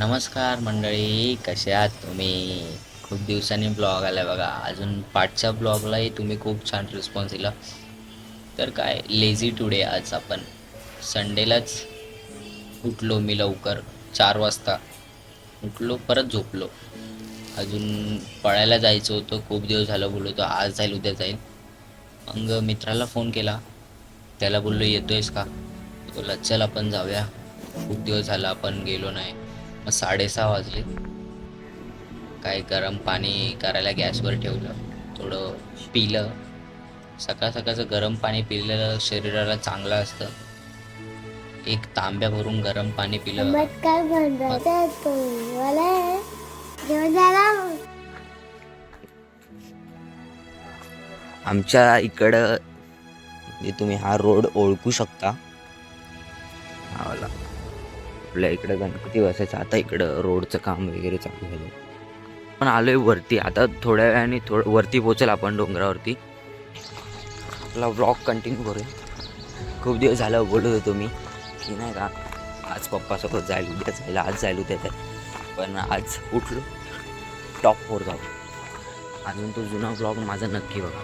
नमस्कार मंडळी कसे आहात तुम्ही? खूप दिवसांनी ब्लॉग आला बघा. अजून पाठच्या ब्लॉगलाही तुम्ही खूप छान रिस्पॉन्स दिला. तर काय लेझी टुडे आज आपण. संडेलाच उठलो मी लवकर चार वाजता. उठलो परत झोपलो. अजून पळायला जायचं होतं खूप दिवस झालं बोललो तो आज जाईल उद्या जाईल. मग मित्राला फोन केला. त्याला बोललो येतोयस का? बोला चल आपण जाऊया. खूप दिवस झाला आपण गेलो नाही. मग साडेसहा वाजले. काय गरम पाणी करायला गॅसवर ठेवलं. थोडं पिलं. सकाळ सकाळचं गरम पाणी पिलेलं शरीराला चांगलं असतं. एक तांब्या भरून गरम पाणी पिलं. काय आमच्या इकडं जे तुम्ही हा रोड ओळखू शकता. हा वाला. आपल्या इकडं गणपती बसायचं. आता इकडं रोडचं काम वगैरे चालू झालं पण आलोय वरती. आता थोड्या वेळाने थोडं वरती पोचेल आपण डोंगरावरती. आपला ब्लॉग कंटिन्यू करूया. खूप दिवस झालं बोलत होतो मी की नाही का आज पप्पासोबत जाईल उद्या जाईल आज जाईल उद्या जाईल. पण आज उठलो. टॉपवर जाऊ. अजून तो जुना ब्लॉग माझा नक्की बघा.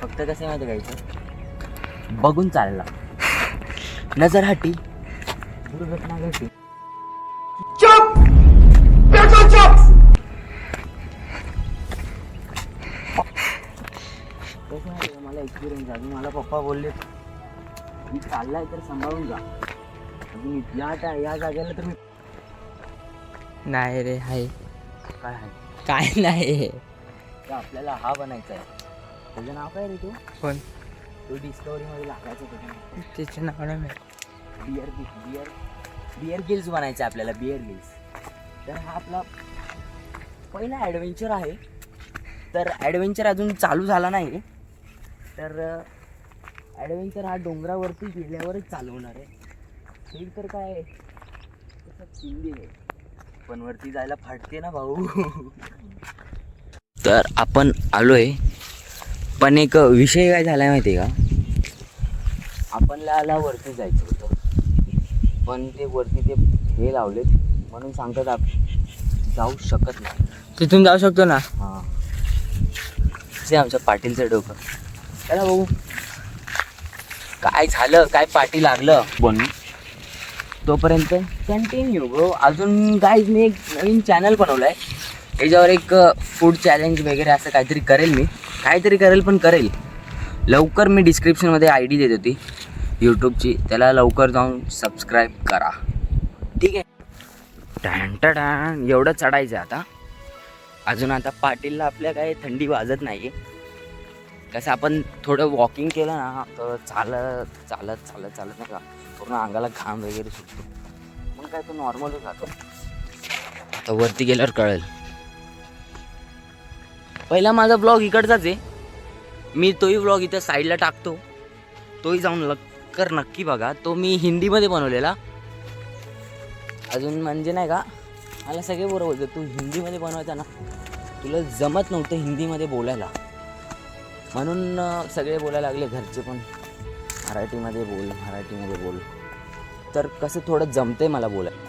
फक्त कसं आहे माहिती घ्यायचं बघून चालला. नजर हटी. दुर्घटना आहे माहिती का, मला एक्सपिरियन्स अजून मला पप्पा बोलले मी चाललाय तर सांभाळून जा. अजून या त्या या जागेला तर मी नाही रे हाय काय आहे? काय नाही. तर आपल्याला हा बनायचा आहे त्याचं नाव काय रे तू? कोण? तो डिस्कवरी मध्ये लागायचं त्याचं त्याचे नाव नाही माहीत. बियर बियर बियर गिल्स बनायचं आहे आपल्याला बियर गिल्स तर हा आपला पहिला ॲडव्हेंचर आहे. तर ॲडव्हेंचर अजून चालू झाला नाही तर ॲडव्हेंचर हा डोंगरावरती गेल्यावरच चालू होणार आहे. ते तर काय तसं चिंदी आहे. पण वरती जायला फाटते ना भाऊ. तर आपण आलोय. पण एक विषय काय झालाय माहिती आहे का? आपल्याला वरती जायचं होतं. पण ते वरती ते हे लावले म्हणून सांगतात आप जाऊ शकत नाही. तिथून जाऊ शकतो ना? हां. ते आमच्या पाटीलचं डोकं. चला बघू. काय झालं काय पाठी लागलं? बनू तोपर्यंत कंटिन्यू ब्रो अजून काय मी एक नवीन चॅनल बनवलं आहे त्याच्यावर एक फूड चॅलेंज वगैरे असं काहीतरी करेल मी. काहीतरी करेल पण करेल. लवकर मी डिस्क्रिप्शनमध्ये आय डी देत होती. यूट्यूबची त्याला लवकर जाऊन सबस्क्राईब करा. ठीक आहे? टॅन टॅन एवढं चढायचं आहे आता. अजून आता पाटीलला आपल्या काही थंडी वाजत नाही आहे कसं आपण थोडं वॉकिंग केलं ना तर चालत चालत चालत चालत नाही का? पूर्ण अंगाला घाम वगैरे सुटतो. मग काय तो नॉर्मलच राहतो आता वरती गेल्यावर कळेल. पहिला माझा ब्लॉग इकडचाच आहे. मी तोही ब्लॉग इथं साईडला टाकतो. तोही जाऊन लग चक्कर नक्की बघा. तो मी हिंदीमध्ये बनवलेला. अजून म्हणजे नाही का मला सगळे बरोबर बोलतो तू हिंदीमध्ये बनवायचा ना तुला जमत नव्हतं हिंदीमध्ये बोलायला. म्हणून सगळे बोलायला लागले घरचे पण. मराठीमध्ये बोल मराठीमध्ये बोल. तर कसं थोडं जमते मला बोलाय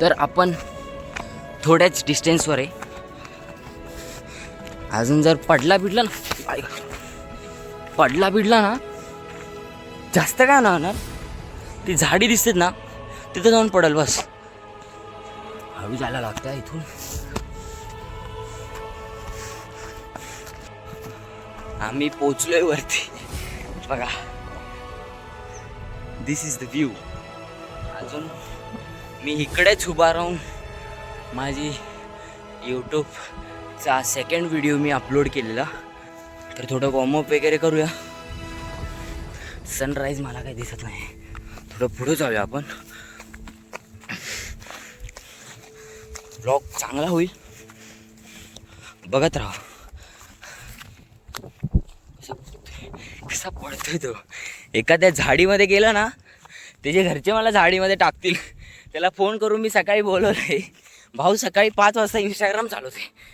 तर आपण थोड्याच डिस्टन्सवर आहे. अजून जर पडला बिडला ना पडला बिडला ना जास्त काय ना? होणार ती झाडी दिसतेत ना तिथं जाऊन पडल बस. हळू जायला लागतं इथून. आम्ही पोचलोय वरती. बघा. दिस इज द व्ह्यू अजून मी इकडेच उभा राहून माझी चा सेकंड व्हिडिओ मी अपलोड केलेला. तर थोडं वॉर्मअप वगैरे करूया. सनराईज मला काही दिसत नाही. थोडं पुढे जाऊया आपण. ब्लॉग चांगला होईल. बघत राहा. कसा पडतोय तो. एखाद्या झाडीमध्ये गेला ना त्याचे घरचे मला झाडीमध्ये टाकतील त्याला फोन करून मी सकाळी बोलवलंय. भाऊ सकाळी पाच वाजता इंस्टाग्राम चालवते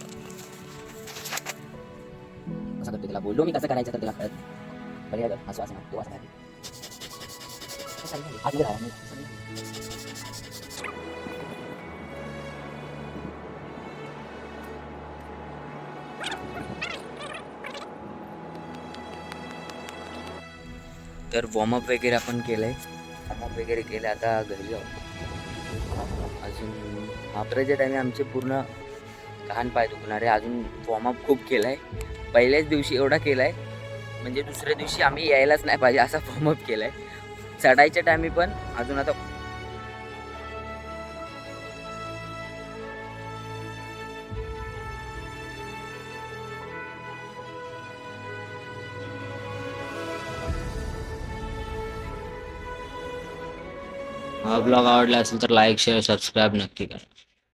तुला बोललो मी कसं करायचं तर तुला कळत बरे असं असं तू असं तर वॉर्मअप वगैरे आपण केलंय. वॉर्मअप वगैरे केलं आता घरी जाऊ अजून वापरायच्या टायमी आमचे पूर्ण लहान पाय दुखणारे अजून वॉर्मअप खूप केलाय. पहिल्याच दिवशी एवढा केलाय म्हणजे दुसऱ्या दिवशी आम्ही यायलाच नाही पाहिजे असा वॉर्मअप केलाय. चढायच्या टायमी पण अजून आता हा ब्लॉग आवडला असेल तर लाईक शेअर सबस्क्राईब नक्की करा.